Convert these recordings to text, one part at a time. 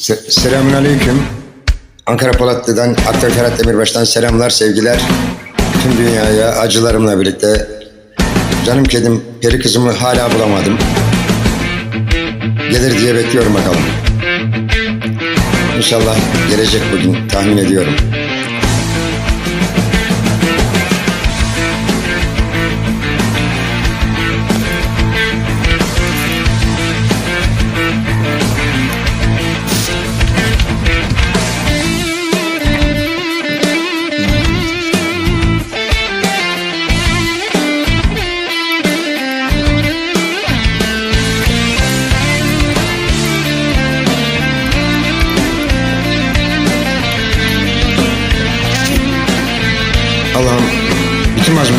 Se- Selamun Aleyküm. Ankara Polatlı'dan Aktör Ferhat Demirbaş'tan selamlar, sevgiler. Tüm dünyaya acılarımla birlikte. Canım kedim, peri kızımı hala bulamadım. Gelir diye bekliyorum bakalım. İnşallah gelecek bugün, tahmin ediyorum.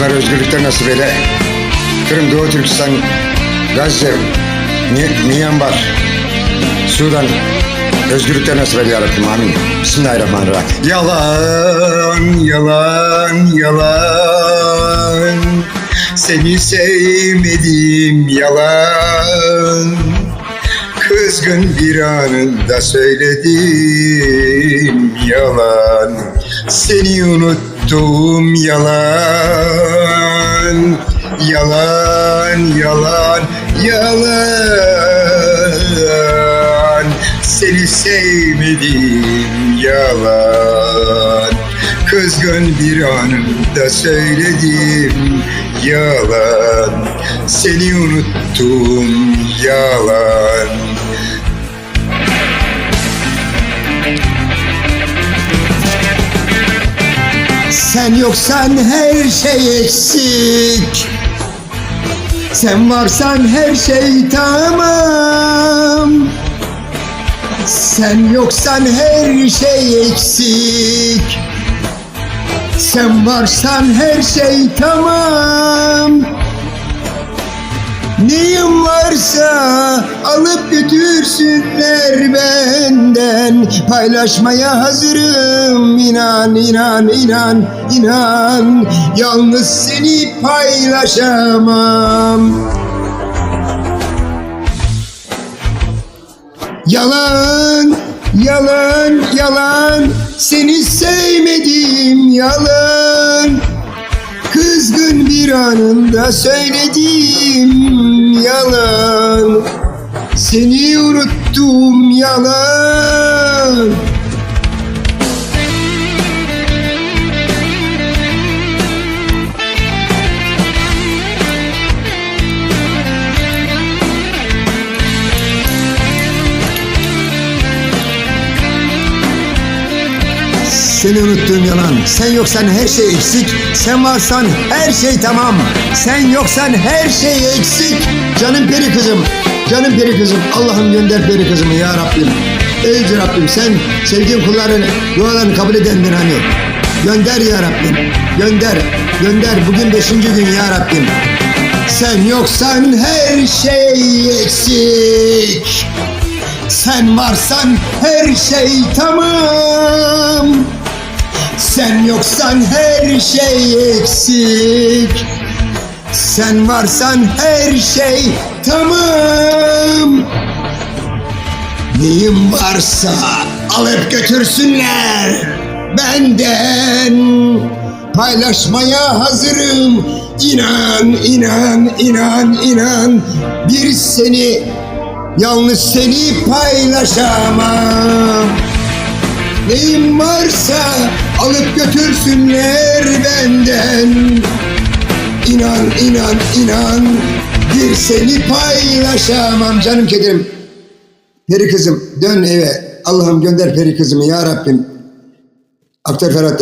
Mazlumlara özgürlükler nasip eyle. Kırım, Doğu Türkistan, Gazze, Myanmar, Sudan özgürlükler nasip eyle ya Rabbim. Amin. Bismillahirrahmanirrahim. Yalan, yalan, yalan. Seni sevmedim yalan. Kızgın bir anında söyledim yalan Seni unuttum yalan Yalan, yalan, yalan. Seni sevmedim yalan. Kızgın bir anında söyledim yalan. Seni unuttum yalan Sen yoksan her şey eksik. Sen varsan her şey tamam. Sen yoksan her şey eksik. Sen varsan her şey tamam. Neyim varsa alıp götürsünler benden. Paylaşmaya hazırım inan inan inan inan. Yalnız seni paylaşamam. Yalan, yalan, yalan. Seni sevmedim yalan Kızgın bir anında söyledim yalan. Seni unuttum yalan Seni unuttuğum yalan. Sen yoksan her şey eksik. Sen varsan her şey tamam. Sen yoksan her şey eksik. Canım peri kızım. Canım peri kızım. Allah'ım gönder peri kızımı ya Rabbim. Ey Rabbim sen sevdiğin kulların dualarını kabul edendin hani. Gönder ya Rabbim. Gönder. Gönder. Bugün beşinci gün ya Rabbim. Sen yoksan her şey eksik. Sen varsan her şey tamam. Sen yoksan her şey eksik. Sen varsan her şey tamam. Neyim varsa alıp götürsünler benden. Paylaşmaya hazırım. İnan, inan, inan, inan. Bir seni, yalnız seni paylaşamam. Neyim varsa alıp götürsünler benden. İnan inan inan bir seni paylaşamam canım kedim. Peri kızım dön eve. Allah'ım gönder peri kızımı ya Rabbim. Aktör Ferhat